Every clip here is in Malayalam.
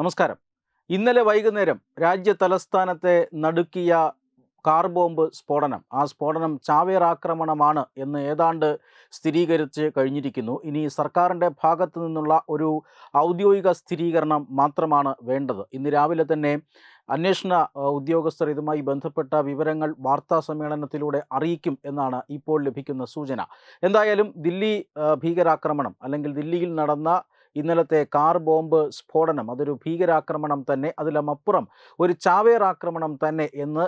നമസ്കാരം. ഇന്നലെ വൈകുന്നേരം രാജ്യ തലസ്ഥാനത്തെ നടുക്കിയ കാർ ബോംബ് സ്ഫോടനം. ആ സ്ഫോടനം ചാവേർ ആക്രമണമാണ് എന്ന് ഏതാണ്ട് സ്ഥിരീകരിച്ച് കഴിഞ്ഞിരിക്കുന്നു. ഇനി സർക്കാരിന്റെ ഭാഗത്തു നിന്നുള്ള ഒരു ഔദ്യോഗിക സ്ഥിരീകരണം മാത്രമാണ് വേണ്ടത്. ഇന്ന് രാവിലെ തന്നെ അന്വേഷണ ഉദ്യോഗസ്ഥർ ഇതുമായി ബന്ധപ്പെട്ട വിവരങ്ങൾ വാർത്താ സമ്മേളനത്തിലൂടെ അറിയിക്കും എന്നാണ് ഇപ്പോൾ ലഭിക്കുന്ന സൂചന. എന്തായാലും ദില്ലി ഭീകരാക്രമണം അല്ലെങ്കിൽ ദില്ലിയിൽ നടന്ന ഇന്നലത്തെ കാർ ബോംബ് സ്ഫോടനം അതൊരു ഭീകരാക്രമണം തന്നെ അതിലുമപ്പുറം ഒരു ചാവേർ ആക്രമണം തന്നെ എന്ന്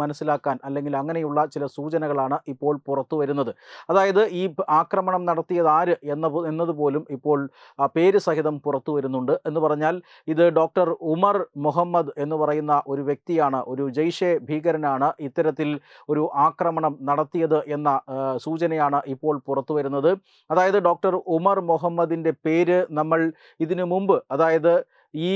മനസ്സിലാക്കാൻ അല്ലെങ്കിൽ അങ്ങനെയുള്ള ചില സൂചനകളാണ് ഇപ്പോൾ പുറത്തു വരുന്നത്. അതായത് ഈ ആക്രമണം നടത്തിയത് ആര് എന്ന എന്നതുപോലും ഇപ്പോൾ പേര് സഹിതം പുറത്തു വരുന്നുണ്ട്. എന്ന് പറഞ്ഞാൽ ഇത് ഡോക്ടർ ഉമർ മുഹമ്മദ് എന്ന് പറയുന്ന ഒരു വ്യക്തിയാണ് ഒരു ജയ്ഷെ ഭീകരനാണ് ഇത്തരത്തിൽ ഒരു ആക്രമണം നടത്തിയത് എന്ന സൂചനയാണ് ഇപ്പോൾ പുറത്തു വരുന്നത്. അതായത് ഡോക്ടർ ഉമർ മുഹമ്മദിന്റെ പേര് നമ്മൾ ഇതിനു മുമ്പ് അതായത് ഈ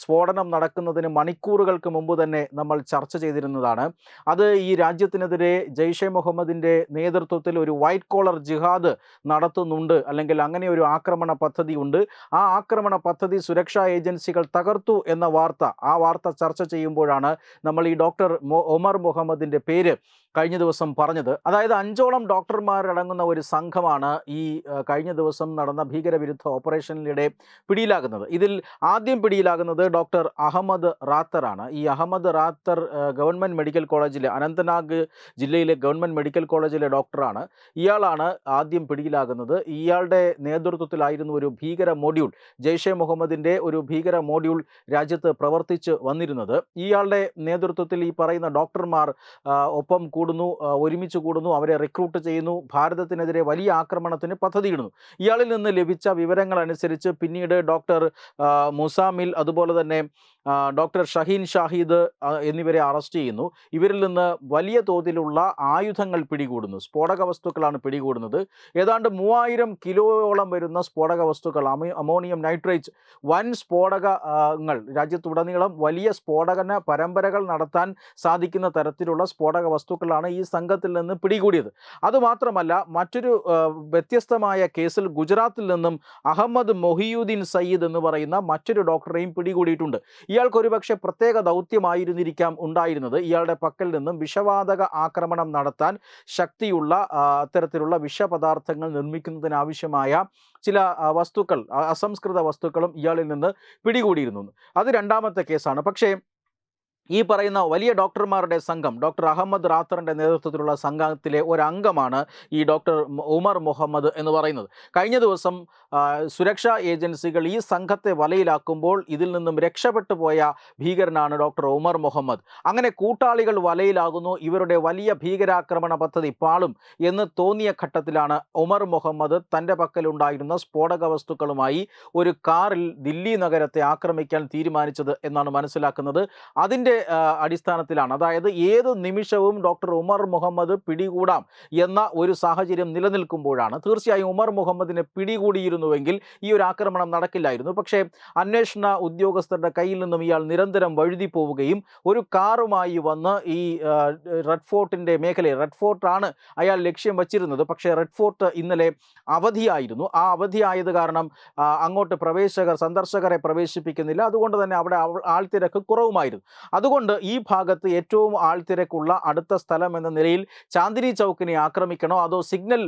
സ്ഫോടനം നടക്കുന്നതിന് മണിക്കൂറുകൾക്ക് മുമ്പ് തന്നെ നമ്മൾ ചർച്ച ചെയ്തിരുന്നതാണ്. അത് ഈ രാജ്യത്തിനെതിരെ ജെയ്ഷെ മുഹമ്മദിന്റെ നേതൃത്വത്തിൽ ഒരു വൈറ്റ് കോളർ ജിഹാദ് നടത്തുന്നുണ്ട് അല്ലെങ്കിൽ അങ്ങനെ ഒരു ആക്രമണ പദ്ധതി ഉണ്ട്. ആ ആക്രമണ പദ്ധതി സുരക്ഷാ ഏജൻസികൾ തകർത്തു എന്ന വാർത്ത ആ വാർത്ത ചർച്ച ചെയ്യുമ്പോഴാണ് നമ്മൾ ഈ ഡോക്ടർ ഒമർ മുഹമ്മദിന്റെ പേര് കഴിഞ്ഞ ദിവസം പറഞ്ഞത്. അതായത് അഞ്ചോളം ഡോക്ടർമാരടങ്ങുന്ന ഒരു സംഘമാണ് ഈ കഴിഞ്ഞ ദിവസം നടന്ന ഭീകരവിരുദ്ധ ഓപ്പറേഷനിലൂടെ പിടിയിലാകുന്നത്. ഇതിൽ ആദ്യം പിടിയിലാകുന്നത് ഡോക്ടർ അഹമ്മദ് റാത്തറാണ് ഈ അഹമ്മദ് റാത്തർ ഗവൺമെന്റ് മെഡിക്കൽ കോളേജിലെ അനന്തനാഗ് ജില്ലയിലെ ഗവൺമെന്റ് മെഡിക്കൽ കോളേജിലെ ഡോക്ടറാണ്. ഇയാളാണ് ആദ്യം പിടിയിലാകുന്നത്. ഇയാളുടെ നേതൃത്വത്തിലായിരുന്നു ഒരു ഭീകര മോഡ്യൂൾ. ജെയ്ഷെ മുഹമ്മദിന്റെ ഒരു ഭീകര മോഡ്യൂൾ രാജ്യത്ത് പ്രവർത്തിച്ച് വന്നിരുന്നത്. ഇയാളുടെ നേതൃത്വത്തിൽ ഈ പറയുന്ന ഡോക്ടർമാർ ഒപ്പം കൂടുന്നു ഒരുമിച്ച് കൂടുന്നു അവരെ റിക്രൂട്ട് ചെയ്യുന്നു ഭാരതത്തിനെതിരെ വലിയ ആക്രമണത്തിന് പദ്ധതിയിടുന്നു. ഇയാളിൽ നിന്ന് ലഭിച്ച വിവരങ്ങൾ അനുസരിച്ച് പിന്നീട് ഡോക്ടർ മുസാമിൽ അതുപോലെ തന്നെ ഡോക്ടർ ഷഹീൻ ഷാഹിദ് എന്നിവരെ അറസ്റ്റ് ചെയ്യുന്നു. ഇവരിൽ നിന്ന് വലിയ തോതിലുള്ള ആയുധങ്ങൾ പിടികൂടുന്നു. സ്ഫോടക വസ്തുക്കളാണ് പിടികൂടുന്നത്. ഏതാണ്ട് മൂവായിരം കിലോയോളം വരുന്ന സ്ഫോടക വസ്തുക്കൾ അമോണിയം നൈട്രേറ്റ് വൻ സ്ഫോടകങ്ങൾ രാജ്യത്തുടനീളം വലിയ സ്ഫോടകന പരമ്പരകൾ നടത്താൻ സാധിക്കുന്ന തരത്തിലുള്ള സ്ഫോടക വസ്തുക്കളാണ് ഈ സംഘത്തിൽ നിന്ന് പിടികൂടിയത്. അതുമാത്രമല്ല മറ്റൊരു വ്യത്യസ്തമായ കേസിൽ ഗുജറാത്തിൽ നിന്നും അഹമ്മദ് മൊഹിയുദ്ദീൻ സയ്യിദ് എന്ന് പറയുന്ന മറ്റൊരു ഡോക്ടറെയും പിടികൂടിയിട്ടുണ്ട്. ഇയാൾക്ക് ഒരുപക്ഷെ പ്രത്യേക ദൗത്യമായിരുന്നിരിക്കാം ഉണ്ടായിരുന്നത്. ഇയാളുടെ പക്കൽ നിന്നും വിഷവാതക ആക്രമണം നടത്താൻ ശക്തിയുള്ള അത്തരത്തിലുള്ള വിഷപദാർത്ഥങ്ങൾ നിർമ്മിക്കുന്നതിനാവശ്യമായ ചില വസ്തുക്കൾ അസംസ്കൃത വസ്തുക്കളും ഇയാളിൽ നിന്ന് പിടികൂടിയിരുന്നു. അത് രണ്ടാമത്തെ കേസാണ്. പക്ഷേ ഈ പറയുന്ന വലിയ ഡോക്ടർമാരുടെ സംഘം ഡോക്ടർ അഹമ്മദ് റാത്തറിന്റെ നേതൃത്വത്തിലുള്ള സംഘത്തിലെ ഒരംഗമാണ് ഈ ഡോക്ടർ ഉമർ മുഹമ്മദ് എന്ന് പറയുന്നത്. കഴിഞ്ഞ ദിവസം സുരക്ഷാ ഏജൻസികൾ ഈ സംഘത്തെ വലയിലാക്കുമ്പോൾ ഇതിൽ നിന്നും രക്ഷപ്പെട്ടു പോയ ഭീകരനാണ് ഡോക്ടർ ഉമർ മുഹമ്മദ്. അങ്ങനെ കൂട്ടാളികൾ വലയിലാകുന്നു ഇവരുടെ വലിയ ഭീകരാക്രമണ പദ്ധതി പാളും എന്ന് തോന്നിയ ഘട്ടത്തിലാണ് ഉമർ മുഹമ്മദ് തന്റെ പക്കലുണ്ടായിരുന്ന സ്ഫോടക വസ്തുക്കളുമായി ഒരു കാറിൽ ദില്ലി നഗരത്തെ ആക്രമിക്കാൻ തീരുമാനിച്ചത് എന്നാണ് മനസ്സിലാക്കുന്നത്. അതിന്റെ ആ, അടിസ്ഥാനത്തിലാണ്. അതായത് ഏത് നിമിഷവും ഡോക്ടർ ഉമർ മുഹമ്മദ് പിടികൂടാം എന്ന ഒരു സാഹചര്യം നിലനിൽക്കുമ്പോഴാണ് തീർച്ചയായും ഉമർ മുഹമ്മദിനെ പിടികൂടിയിരുന്നുവെങ്കിൽ ഈ ഒരു ആക്രമണം നടക്കില്ലായിരുന്നു. പക്ഷേ അന്വേഷണ ഉദ്യോഗസ്ഥരുടെ കയ്യിൽ നിന്നും ഇയാൾ നിരന്തരം വഴുതി പോവുകയും ഒരു കാറുമായി വന്ന് ഈ റെഡ് ഫോർട്ടിന്റെ മേഖലയിൽ റെഡ് ഫോർട്ടാണ് അയാൾ ലക്ഷ്യം വച്ചിരുന്നത്. പക്ഷേ റെഡ് ഫോർട്ട് ഇന്നലെ അവധിയായിരുന്നു. ആ അവധിയായത് കാരണം അങ്ങോട്ട് പ്രവേശകർ സന്ദർശകരെ പ്രവേശിപ്പിക്കുന്നില്ല. അതുകൊണ്ട് തന്നെ അവിടെ ആൾ- തിരക്ക് കുറവുമായിരുന്നു. അതുകൊണ്ട് ഈ ഭാഗത്ത് ഏറ്റവും ആൾത്തിരക്കുള്ള അടുത്ത സ്ഥലം എന്ന നിലയിൽ ചാന്ദിനി ചൗക്കിനെ ആക്രമിക്കണോ? അതോ സിഗ്നൽ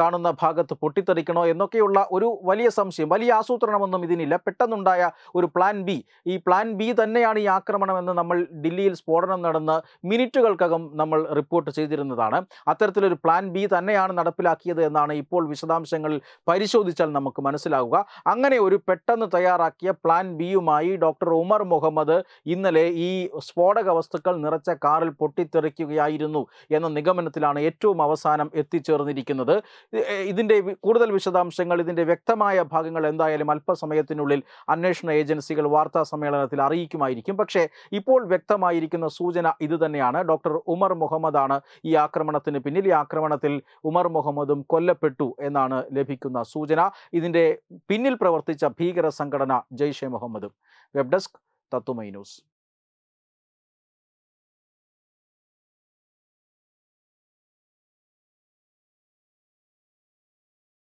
കാണുന്ന ഭാഗത്ത് പൊട്ടിത്തെറിക്കണോ? എന്നൊക്കെയുള്ള ഒരു വലിയ സംശയം വലിയ ആസൂത്രണമൊന്നും ഇതിനില്ല. പെട്ടെന്നുണ്ടായ ഒരു പ്ലാൻ ബി. ഈ പ്ലാൻ ബി തന്നെയാണ് ഈ ആക്രമണമെന്ന് നമ്മൾ ഡൽഹിയിൽ സ്ഫോടനം നടന്ന് മിനിറ്റുകൾക്കകം നമ്മൾ റിപ്പോർട്ട് ചെയ്തിരുന്നതാണ്. അത്തരത്തിലൊരു പ്ലാൻ ബി തന്നെയാണ് നടപ്പിലാക്കിയത് എന്നാണ് ഇപ്പോൾ വിശദാംശങ്ങൾ പരിശോധിച്ചാൽ നമുക്ക് മനസ്സിലാവുക. അങ്ങനെ ഒരു പെട്ടെന്ന് തയ്യാറാക്കിയ പ്ലാൻ ബിയുമായി ഡോക്ടർ ഉമർ മുഹമ്മദ് ഇന്നലെ ഈ സ്ഫോടക വസ്തുക്കൾ നിറച്ച കാറിൽ പൊട്ടിത്തെറിക്കുകയായിരുന്നു എന്ന നിഗമനത്തിലാണ് ഏറ്റവും അവസാനം എത്തിച്ചേർന്നിരിക്കുന്നത്. ഇതിന്റെ കൂടുതൽ വിശദാംശങ്ങൾ ഇതിന്റെ വ്യക്തമായ ഭാഗങ്ങൾ എന്തായാലും അല്പസമയത്തിനുള്ളിൽ അന്വേഷണ ഏജൻസികൾ വാർത്താ സമ്മേളനത്തിൽ അറിയിക്കുമായിരിക്കും. പക്ഷേ ഇപ്പോൾ വ്യക്തമായിരിക്കുന്ന സൂചന ഇത് തന്നെയാണ്. ഡോക്ടർ ഉമർ മുഹമ്മദാണ് ഈ ആക്രമണത്തിന് പിന്നിൽ. ഈ ആക്രമണത്തിൽ ഉമർ മുഹമ്മദും കൊല്ലപ്പെട്ടു എന്നാണ് ലഭിക്കുന്ന സൂചന. ഇതിന്റെ പിന്നിൽ പ്രവർത്തിച്ച ഭീകര സംഘടന ജെയ്ഷെ മുഹമ്മദും. വെബ് ഡെസ്ക് തത്തുമൈ ന്യൂസ്.